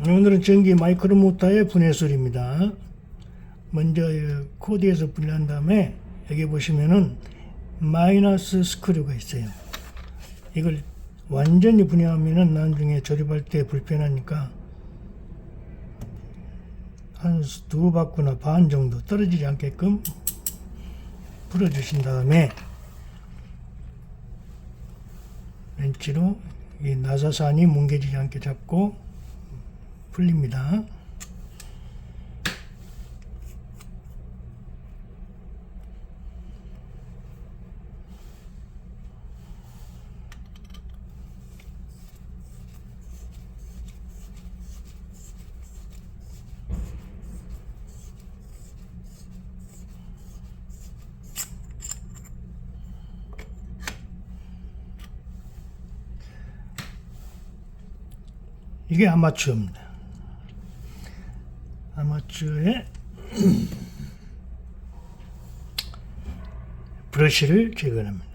오늘은 전기 마이크로 모터의 분해술입니다. 먼저 이 코드에서 분해한 다음에 여기 보시면은 마이너스 스크류가 있어요. 이걸 완전히 분해하면은 나중에 조립할 때 불편하니까 한 두 바퀴나 반 정도 떨어지지 않게끔 풀어주신 다음에 렌치로 이 나사산이 뭉개지지 않게 잡고 풀립니다. 이게 아마추어입니다. 아마추어의 브러쉬를 제거합니다.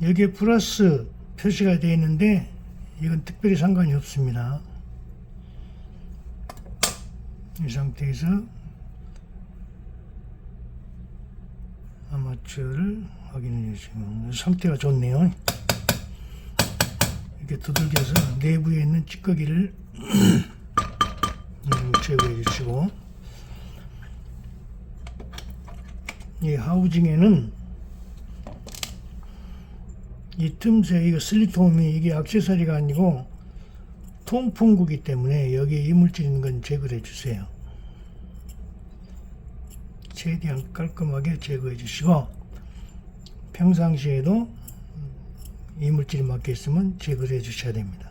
여기에 플러스 표시가 되어 있는데 이건 특별히 상관이 없습니다. 이 상태에서 아마추어를 확인해 주시면 상태가 좋네요. 이렇게 두들겨서 내부에 있는 찌꺼기를 음, 제거해 주시고 이 하우징에는 이 틈새 이거 슬리폼이 이게 액세서리가 아니고 통풍구기 때문에 여기에 이물질 있는 건 제거해 주세요. 최대한 깔끔하게 제거해 주시고 평상시에도 이물질이 막혀 있으면 제거해 주셔야 됩니다.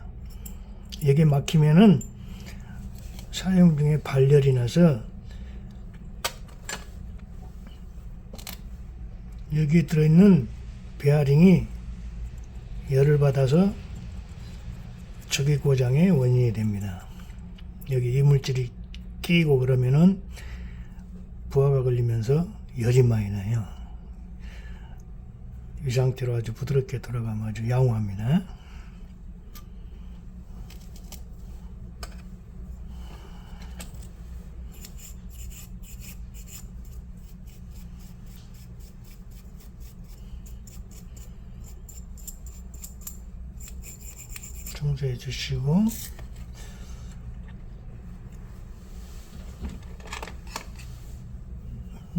여기에 막히면은 사용 중에 발열이 나서 여기에 들어있는 베어링이 열을 받아서 초기 고장의 원인이 됩니다. 여기 이물질이 끼고 그러면은 부하가 걸리면서 열이 많이 나요. 이 상태로 아주 부드럽게 돌아가면 아주 양호합니다. 청소해 주시고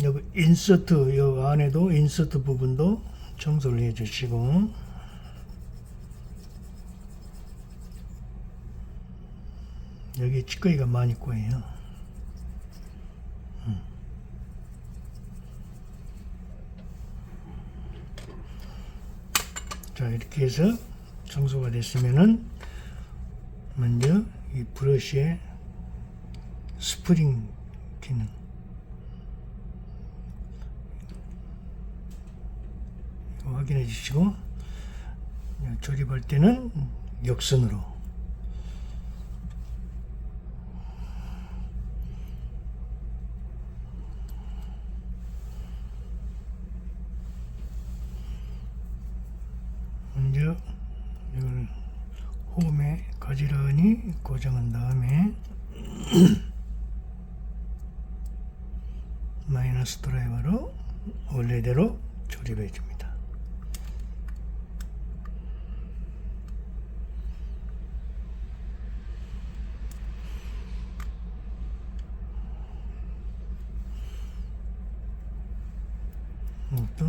여기 인서트 여 안에도 인서트 부분도 청소를 해 주시고 여기 찌꺼기가 많이 꼬여요. 음. 자 이렇게 해서 청소가 됐으면은 먼저 이 브러쉬의 스프링 기능. 확인해 주시고 조립할 때는 역선으로 먼저 이걸 홈에 가지런히 고정한 다음에 마이너스 드라이버로 원래대로 조립해 줍니다. 또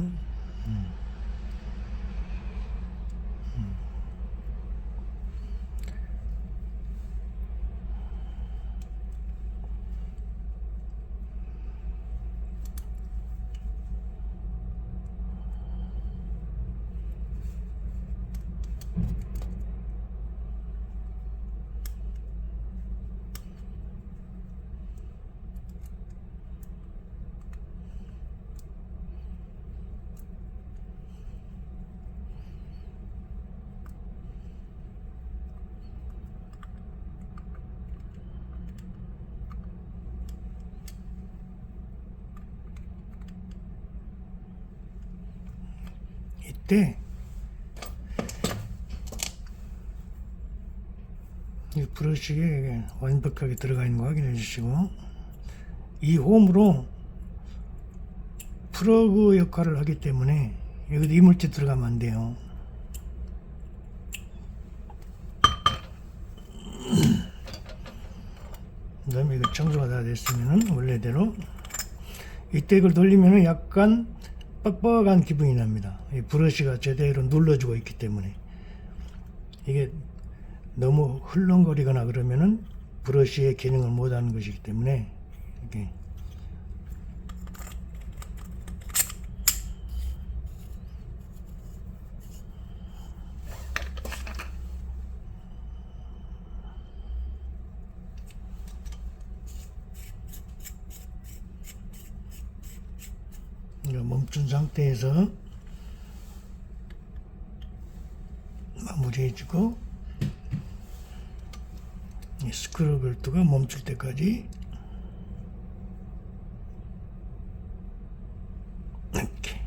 때 이 브러쉬에 완벽하게 들어가 있는 거 확인해 주시고 이 홈으로 플러그 역할을 하기 때문에 여기도 이물질 들어가면 안 돼요. 그 다음에 이거 청소가 다 됐으면은 원래대로 이때 이걸 돌리면은 약간 빡빡한 기분이 납니다. 이 브러쉬가 제대로 눌러주고 있기 때문에 이게 너무 흘렁거리거나 그러면은 브러쉬의 기능을 못하는 것이기 때문에 이렇게 이제 멈춘 상태에서 마무리해주고 이 스크류 볼트가 멈출 때까지 이렇게